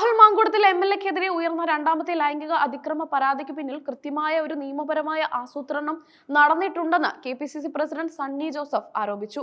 Rahul Mamkootathil M L എക്കെതിരെ ഉയർന്ന രണ്ടാമത്തെ ലൈംഗിക അതിക്രമ പരാതിക്ക് പിന്നിൽ കൃത്യമായ ഒരു നിയമപരമായ ആസൂത്രണം നടന്നിട്ടുണ്ടെന്ന് K P C C president Sunny Joseph ആരോപിച്ചു.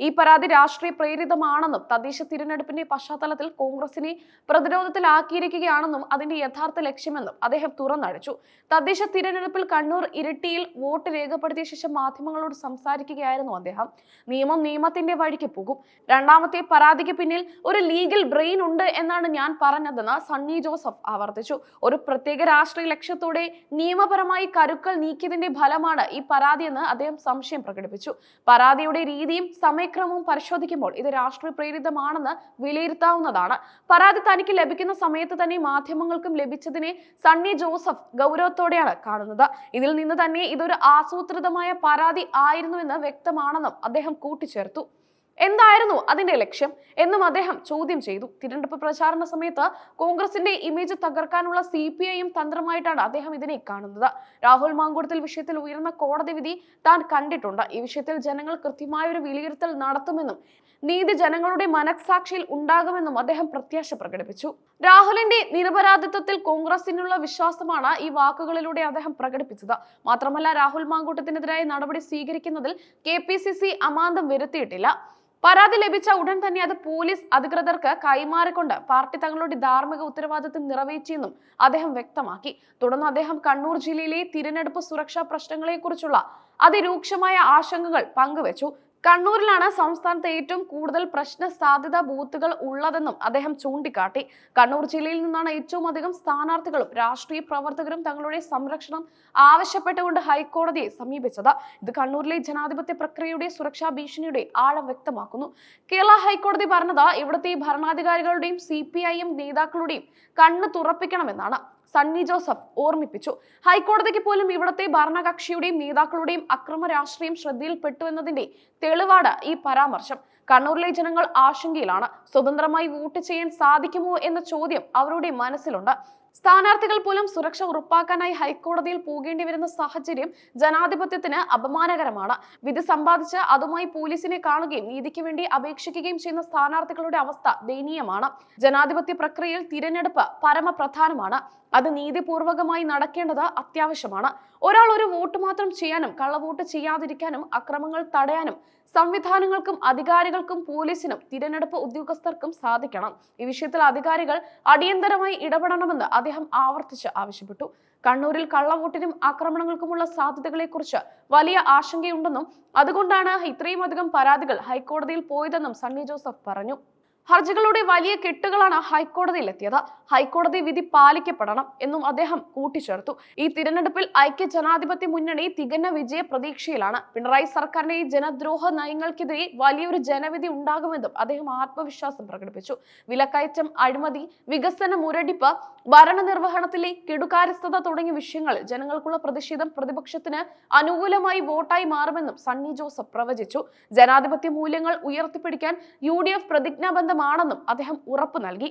ഈ പരാതി രാഷ്ട്രീയ പ്രേരിതമാണെന്നും തദ്ദേശ തിരഞ്ഞെടുപ്പിന്റെ പശ്ചാത്തലത്തിൽ കോൺഗ്രസിനെ പ്രതിരോധത്തിലാക്കിയിരിക്കുകയാണെന്നും അതിന്റെ യഥാർത്ഥ ലക്ഷ്യമെന്നും അദ്ദേഹം തുറന്നടിച്ചു. തദ്ദേശ തിരഞ്ഞെടുപ്പിൽ കണ്ണൂർ ഇരിട്ടിയിൽ വോട്ട് രേഖപ്പെടുത്തിയ ശേഷം മാധ്യമങ്ങളോട് സംസാരിക്കുകയായിരുന്നു അദ്ദേഹം. നിയമം നിയമത്തിന്റെ വഴിക്ക് പോകും. രണ്ടാമത്തെ പരാതിക്ക് പിന്നിൽ ഒരു ലീഗൽ ബ്രെയിൻ ഉണ്ട് എന്നാണ് ഞാൻ പറഞ്ഞതെന്ന് സണ്ണി ജോസഫ് ആവർത്തിച്ചു. ഒരു പ്രത്യേക രാഷ്ട്രീയ ലക്ഷ്യത്തോടെ നിയമപരമായി കരുക്കൾ നീക്കിയതിന്റെ ഫലമാണ് ഈ പരാതിയെന്ന് അദ്ദേഹം സംശയം പ്രകടിപ്പിച്ചു. പരാതിയുടെ രീതിയും സമയക്രമവും പരിശോധിക്കുമ്പോൾ ഇത് രാഷ്ട്രീയ പ്രേരിതമാണെന്ന് വിലയിരുത്താവുന്നതാണ്. പരാതി തനിക്ക് ലഭിക്കുന്ന സമയത്ത് തന്നെ മാധ്യമങ്ങൾക്കും ലഭിച്ചതിനെ സണ്ണി ജോസഫ് ഗൗരവത്തോടെയാണ് കാണുന്നത്. ഇതിൽ നിന്ന് തന്നെ ഇതൊരു ആസൂത്രിതമായ പരാതി ആയിരുന്നുവെന്ന് വ്യക്തമാണെന്നും അദ്ദേഹം കൂട്ടിച്ചേർത്തു. എന്തായിരുന്നു അതിന്റെ ലക്ഷ്യം എന്നും അദ്ദേഹം ചോദ്യം ചെയ്തു. തിരഞ്ഞെടുപ്പ് പ്രചാരണ സമയത്ത് കോൺഗ്രസിന്റെ ഇമേജ് തകർക്കാനുള്ള സി പി ഐയും തന്ത്രമായിട്ടാണ് അദ്ദേഹം ഇതിനെ കാണുന്നത്. രാഹുൽ മാങ്കൂടത്തിൽ വിഷയത്തിൽ ഉയർന്ന കോടതി വിധി താൻ കണ്ടിട്ടുണ്ട്. ഈ വിഷയത്തിൽ ജനങ്ങൾ കൃത്യമായ ഒരു വിലയിരുത്തൽ നടത്തുമെന്നും നീതി ജനങ്ങളുടെ മനസാക്ഷിയിൽ ഉണ്ടാകുമെന്നും അദ്ദേഹം പ്രത്യാശ പ്രകടിപ്പിച്ചു. രാഹുലിന്റെ നിരപരാധിത്വത്തിൽ കോൺഗ്രസിനുള്ള വിശ്വാസമാണ് ഈ വാക്കുകളിലൂടെ അദ്ദേഹം പ്രകടിപ്പിച്ചത്. മാത്രമല്ല രാഹുൽ മാങ്കൂട്ടത്തിനെതിരായ നടപടി സ്വീകരിക്കുന്നതിൽ കെ പി സി സി അമാന്തം വരുത്തിയിട്ടില്ല. പരാതി ലഭിച്ച ഉടൻ തന്നെ അത് പോലീസ് അധികൃതർക്ക് കൈമാറിക്കൊണ്ട് പാർട്ടി തങ്ങളുടെ ധാർമ്മിക ഉത്തരവാദിത്തം നിറവേറ്റിയെന്നും അദ്ദേഹം വ്യക്തമാക്കി. തുടർന്ന് അദ്ദേഹം കണ്ണൂർ ജില്ലയിലെ തിരഞ്ഞെടുപ്പ് സുരക്ഷാ പ്രശ്നങ്ങളെക്കുറിച്ചുള്ള അതിരൂക്ഷമായ ആശങ്കകൾ പങ്കുവച്ചു. കണ്ണൂരിലാണ് സംസ്ഥാനത്ത് ഏറ്റവും കൂടുതൽ പ്രശ്ന സാധ്യത ബൂത്തുകൾ ഉള്ളതെന്നും അദ്ദേഹം ചൂണ്ടിക്കാട്ടി. കണ്ണൂർ ജില്ലയിൽ നിന്നാണ് ഏറ്റവും അധികം സ്ഥാനാർത്ഥികളും രാഷ്ട്രീയ പ്രവർത്തകരും തങ്ങളുടെ സംരക്ഷണം ആവശ്യപ്പെട്ടുകൊണ്ട് ഹൈക്കോടതിയെ സമീപിച്ചത്. ഇത് കണ്ണൂരിലെ ജനാധിപത്യ പ്രക്രിയയുടെ സുരക്ഷാ ഭീഷണിയുടെ ആഴം വ്യക്തമാക്കുന്നു. കേരള ഹൈക്കോടതി പറഞ്ഞത് ഇവിടുത്തെ ഭരണാധികാരികളുടെയും സി നേതാക്കളുടെയും കണ്ണ് തുറപ്പിക്കണമെന്നാണ്. സണ്ണി ജോസഫ് ഓർമ്മിപ്പിച്ചു. ഹൈക്കോടതിക്ക് പോലും ഇവിടത്തെ ഭരണകക്ഷിയുടെയും നേതാക്കളുടെയും അക്രമ രാഷ്ട്രീയം ശ്രദ്ധയിൽപ്പെട്ടു എന്നതിന്റെ തെളിവാണ് ഈ പരാമർശം. കണ്ണൂരിലെ ജനങ്ങൾ ആശങ്കയിലാണ്. സ്വതന്ത്രമായി വോട്ട് ചെയ്യാൻ സാധിക്കുമോ എന്ന ചോദ്യം അവരുടെ മനസ്സിലുണ്ട്. സ്ഥാനാർത്ഥികൾ പോലും സുരക്ഷ ഉറപ്പാക്കാനായി ഹൈക്കോടതിയിൽ പോകേണ്ടി വരുന്ന സാഹചര്യം ജനാധിപത്യത്തിന് അപമാനകരമാണ്. വിധി സമ്പാദിച്ച് അതുമായി പോലീസിനെ കാണുകയും നീതിക്ക് വേണ്ടി അപേക്ഷിക്കുകയും ചെയ്യുന്ന സ്ഥാനാർത്ഥികളുടെ അവസ്ഥ ദയനീയമാണ്. ജനാധിപത്യ പ്രക്രിയയിൽ തിരഞ്ഞെടുപ്പ് പരമപ്രധാനമാണ്. അത് നീതിപൂർവകമായി നടക്കേണ്ടത് അത്യാവശ്യമാണ്. ഒരാൾ ഒരു വോട്ട് മാത്രം ചെയ്യാനും കള്ളവോട്ട് ചെയ്യാതിരിക്കാനും അക്രമങ്ങൾ തടയാനും സംവിധാനങ്ങൾക്കും അധികാരികൾക്കും പോലീസിനും തിരഞ്ഞെടുപ്പ് ഉദ്യോഗസ്ഥർക്കും സാധിക്കണം. ഈ വിഷയത്തിൽ അധികാരികൾ അടിയന്തരമായി ഇടപെടണമെന്ന് അദ്ദേഹം ആവർത്തിച്ച് ആവശ്യപ്പെട്ടു. കണ്ണൂരിൽ കള്ളവോട്ടിനും ആക്രമണങ്ങൾക്കുമുള്ള സാധ്യതകളെക്കുറിച്ച് വലിയ ആശങ്കയുണ്ടെന്നും അതുകൊണ്ടാണ് ഇത്രയും അധികം പരാതികൾ ഹൈക്കോടതിയിൽ പോയതെന്നും സണ്ണി ജോസഫ് പറഞ്ഞു. ഹർജികളുടെ വലിയ കെട്ടുകളാണ് ഹൈക്കോടതിയിൽ എത്തിയത് ഹൈക്കോടതി വിധി പാലിക്കപ്പെടണം എന്നും അദ്ദേഹം കൂട്ടിച്ചേർത്തു. ഈ തിരഞ്ഞെടുപ്പിൽ ഐക്യ ജനാധിപത്യ മുന്നണി തികഞ്ഞ വിജയ പ്രതീക്ഷയിലാണ്. പിണറായി സർക്കാരിന്റെ ഈ ജനദ്രോഹ നയങ്ങൾക്കെതിരെ വലിയൊരു ജനവിധി ഉണ്ടാകുമെന്നും അദ്ദേഹം ആത്മവിശ്വാസം പ്രകടിപ്പിച്ചു. വിലക്കയറ്റം അഴിമതി വികസന മുരടിപ്പ് ഭരണനിർവഹണത്തിലെ കെടുകാര്യസ്ഥത തുടങ്ങിയ വിഷയങ്ങൾ ജനങ്ങൾക്കുള്ള പ്രതിഷേധം പ്രതിപക്ഷത്തിന് അനുകൂലമായി വോട്ടായി മാറുമെന്നും സണ്ണി ജോസഫ് പ്രവചിച്ചു. ജനാധിപത്യ മൂല്യങ്ങൾ ഉയർത്തിപ്പിടിക്കാൻ യു ഡി എഫ് പ്രതിജ്ഞാബദ്ധമാണെന്നും അദ്ദേഹം ഉറപ്പു നൽകി.